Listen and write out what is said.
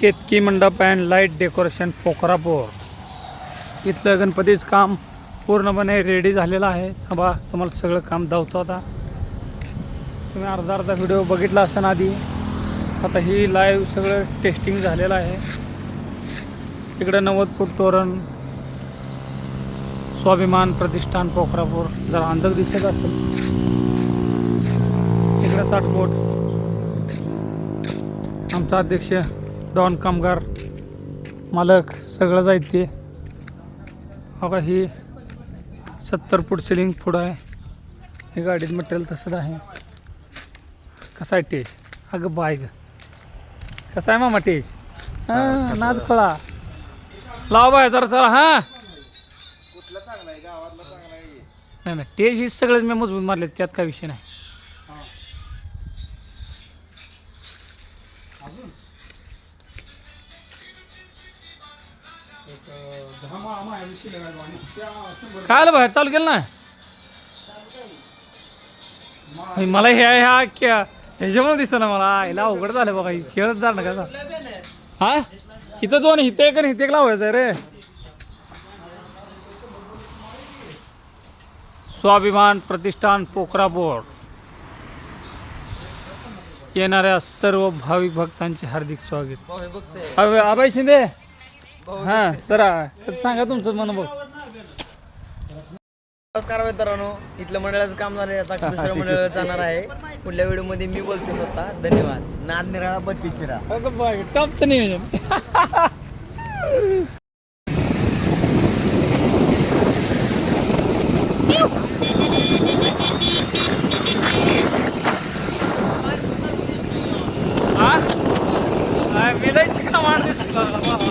केतकी मंडप and light decoration पोखरापूर इथलं गणपतीचं काम पूर्णपणे रेडी झालेलं आहे. हा बा तुम्हाला सगळं काम धावतो आता. तुम्ही अर्धा अर्धा व्हिडिओ बघितला असताना आधी. आता ही लाईव्ह सगळं टेस्टिंग झालेलं आहे. इकडं नव्वद फूट तोरण स्वाभिमान प्रतिष्ठान पोखरापूर जरा अंधक दिसत असेल. इकडं साठ बोट आमचा अध्यक्ष डॉन कामगार मालक सगळं जायत ते. बघा ही सत्तर फूट सिलिंग पुढं आहे. हे गाडीत मटेरियल तसंच आहे. कसा आहे टेज अगं बाय ग. कसा आहे मामा टेज हां नाद खोळा लाव बाय जरा चला हां. कुठला चांगला आहे? गावातला चांगला आहे. नाही नाही टेज ही सगळेच मी मजबूत मारले त्यात काय विषय नाही. काय आलं बाहेर चालू केलं ना? हे मला ह्या ह्या क्या ह्याच्यामुळे दिसतं ना मला. हिला अवघड झालं बघा ही खेळत जा ना कसा. हा? इथं दोन हिते एक आणि हिते एक लावायचं रे. स्वाभिमान प्रतिष्ठान पोखरापूर येणाऱ्या सर्व भाविक भक्तांचे हार्दिक स्वागत. अभय शिंदे. हा सांगा तुमचं मन बघ नमस्कार मित्रांनो इथलं मंडळाचं काम झालं आता दुसऱ्या मंडळात जाणार आहे. पुढल्या व्हिडिओमध्ये मी बोलतो स्वतः. धन्यवाद. नाद निराळा बत्तीस शिरा. टॉपचं नियोजन. हा? हा, मी लय चिकना मार दिसतो.